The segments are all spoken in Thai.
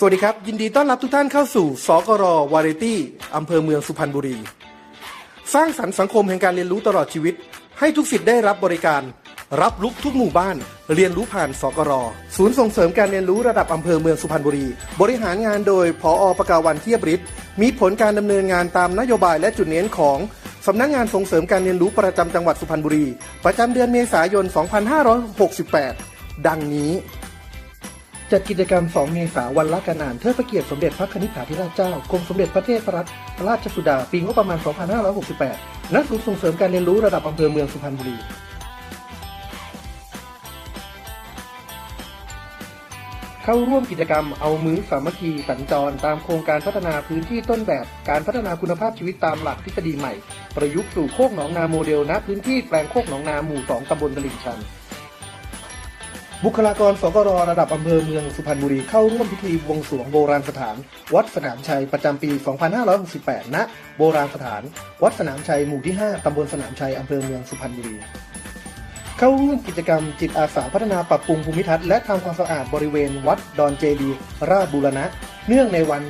สวัสดีครับ ยินดีต้อนรับทุกท่านเข้าสู่สกรวาไรตี้อำเภอเมืองสุพรรณบุรี สร้างสรรค์สังคมแห่งการเรียนรู้ตลอดชีวิต ให้ทุกสิทธิ์ได้รับบริการ รับลุกทุกหมู่บ้าน เรียนรู้ผ่านสกรศูนย์ส่งเสริมการเรียนรู้ระดับอำเภอเมืองสุพรรณบุรี บริหารงานโดยพออประกาวันเทียบฤทธิ์มีผลการดำเนินงานตามนโยบายและจุดเน้นของสำนักงานส่งเสริมการเรียนรู้ประจำจังหวัดสุพรรณบุรี ประจำเดือนเมษายน 2568 ดังนี้ จัดกิจกรรม 2 เมษาวันละการอ่านเทิดพระเกียรติสมเด็จพระนิธิถาธิราชเจ้ากรมสมเด็จพระเทพรัตนราชสุดา ปีงบประมาณ 2568 ณ ศูนย์ส่งเสริมการเรียนรู้ระดับอำเภอเมืองสุพรรณบุรีเข้าร่วมกิจกรรมเอามือสามัคคีสัญจร ตามโครงการพัฒนาพื้นที่ต้นแบบ การพัฒนาคุณภาพชีวิตตามหลักทฤษฎีใหม่ ประยุกต์สู่โคกหนองนาโมเดลณพื้นที่แปลงโคกหนองนาหมู่ 2ตำบลตลิ่งชัน บุคลากรสกรระดับอำเภอเมืองสุพรรณบุรีเข้าร่วมพิธีบวงสรวงโบราณสถาน วัดสนามชัยประจำปี 2568 ณ โบราณสถาน วัดสนามชัยหมู่ที่ 5 ตำบลสนามชัยอำเภอเมืองสุพรรณบุรี เข้าร่วมกิจกรรมจิตอาสาพัฒนาปรับปรุงภูมิทัศน์และทำความสะอาดบริเวณวัดดอนเจดีย์ราชบูรณะ เนื่องในวัน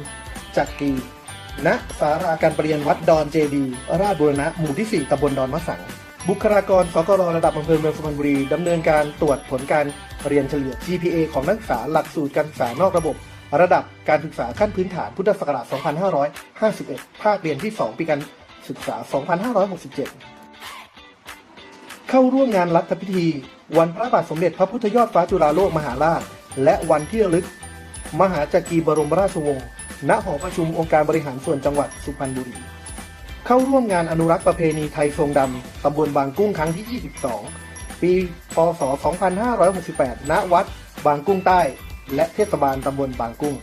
จักรีณสาราการประเรียนวัดดอนเจดีย์ราชบูรณะหมู่ที่ 4ตำบลดอนมะสัง บุคลากรสกรระดับอำเภอเมืองสุพรรณบุรีดำเนินการตรวจผลการเรียนเฉลี่ย GPA ของนักศึกษาหลักสูตรการศึกษานอกระบบ ระดับการศึกษาขั้นพื้นฐานพุทธศักราช 2551 ภาคเรียนที่ 2 ปีการศึกษา 2567 เข้าร่วมงานรัฐพิธี วันพระบาทสมเด็จพระพุทธยอดฟ้าจุฬาโลกมหาราช และวันที่ระลึก มหาจักรีบรมราชวงศ์ ณ หอประชุมองค์การบริหารส่วนจังหวัดสุพรรณบุรี เข้าร่วมงานอนุรักษ์ประเพณีไทยทรงดำตำบลบางกุ้งครั้งที่ 22 ปีพศ 2568 ณ วัด บางกุ้งใต้ และเทศบาลตำบลบางกุ้ง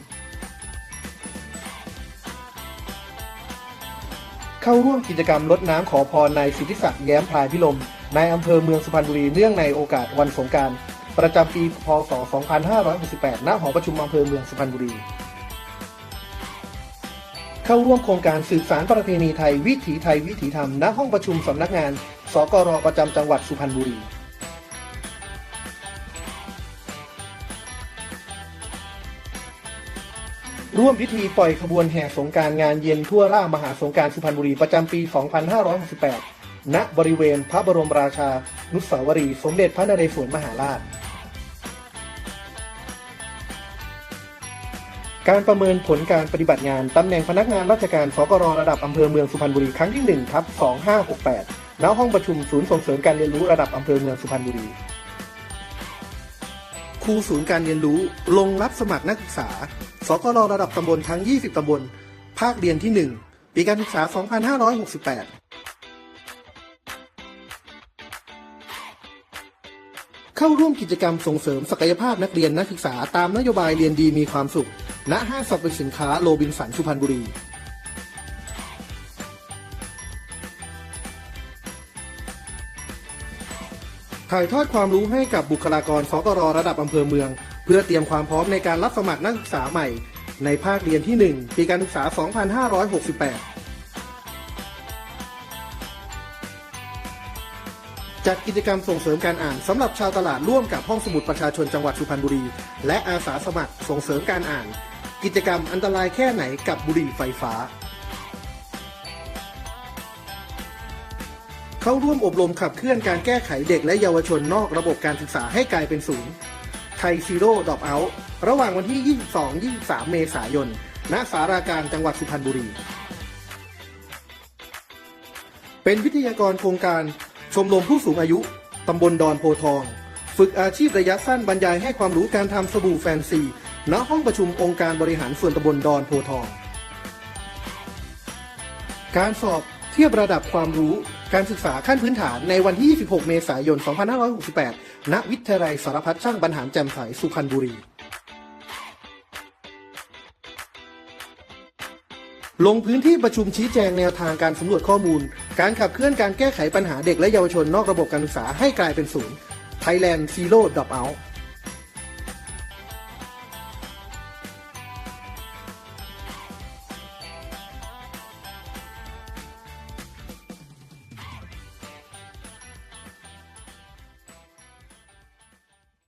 เข้าร่วมกิจกรรมรดน้ำขอพรนายสิทธิศักดิ์แย้มพลายพิลมนายอำเภอเมืองสุพรรณบุรีเนื่องในโอกาสวันสงการประจำปี พศ 2568 ณ หอประชุมอำเภอเมืองสุพรรณบุรี เข้าร่วมโครงการสืบสารประเพณีไทยวิถีไทยวิถีธรรมณห้องประชุมสำนักงาน สกรประจำจังหวัดสุพรรณบุรีร่วมพิธีปล่อยขบวนแห่สงการงานเย็นทั่วร่ามหาสงการสุพรรณบุรีประจำปี 2568 ณ บริเวณพระบรมราชา นุสาวรีย์สมเด็จพระนเรศวรมหาราช การประเมินผลการปฏิบัติงานตำแหน่งพนักงานราชการสกรระดับอำเภอเมืองสุพรรณบุรีครั้งที่1ทับ2568 ณ ห้องประชุมศูนย์ส่งเสริมการเรียนรู้ระดับอำเภอเมืองสุพรรณบุรี ครูศูนย์การเรียนรู้ลงรับสมัครนักศึกษา สกรระดับตำบลทั้ง 20 ตำบล ภาคเรียนที่ 1 ปีการศึกษา 2568 เข้าร่วมกิจกรรมส่งเสริมศักยภาพนักเรียนนักศึกษาตามนโยบายเรียนดีมีความสุข ณ ห้างสรรพสินค้าโรบินสันสุพรรณบุรีถ่ายทอดความรู้ให้กับบุคลากรสกรระดับอำเภอเมือง เพื่อเตรียมความพร้อมในการรับสมัครนักศึกษาใหม่ ในภาคเรียนที่ 1 ปีการศึกษา 2568 จัดกิจกรรมส่งเสริมการอ่านสำหรับชาวตลาดร่วมกับห้องสมุดประชาชนจังหวัดสุพรรณบุรี และอาสาสมัครส่งเสริมการอ่าน กิจกรรมอันตรายแค่ไหนกับบุหรี่ไฟฟ้า เข้าร่วมอบรมขับเคลื่อนการแก้ไขเด็กและเยาวชนนอกระบบการศึกษาให้กลายเป็นศูนย์ไทยซีโร่ดอกเอาระหว่างวันที่ 22-23 เมษายน ณ สาราการจังหวัดสุพรรณบุรี เป็นวิทยากรโครงการ ชมรมผู้สูงอายุ ตำบลดอนโพทอง ฝึกอาชีพระยะสั้นบรรยายให้ความรู้การทำสบู่แฟนซี ณ ห้องประชุมองค์การบริหารส่วนตำบลดอนโพทอง การสอบเทียบระดับความรู้การศึกษาขั้นพื้นฐานในวันที่ 26 เมษายน 2568 ณ วิทยาลัยสารพัดช่างบรรหารแจ่มใส สุพรรณบุรี ลงพื้นที่ประชุมชี้แจงแนวทางการสำรวจข้อมูล การขับเคลื่อนการแก้ไขปัญหาเด็กและเยาวชนนอกระบบการศึกษาให้กลายเป็นศูนย์ Thailand Zero Drop Out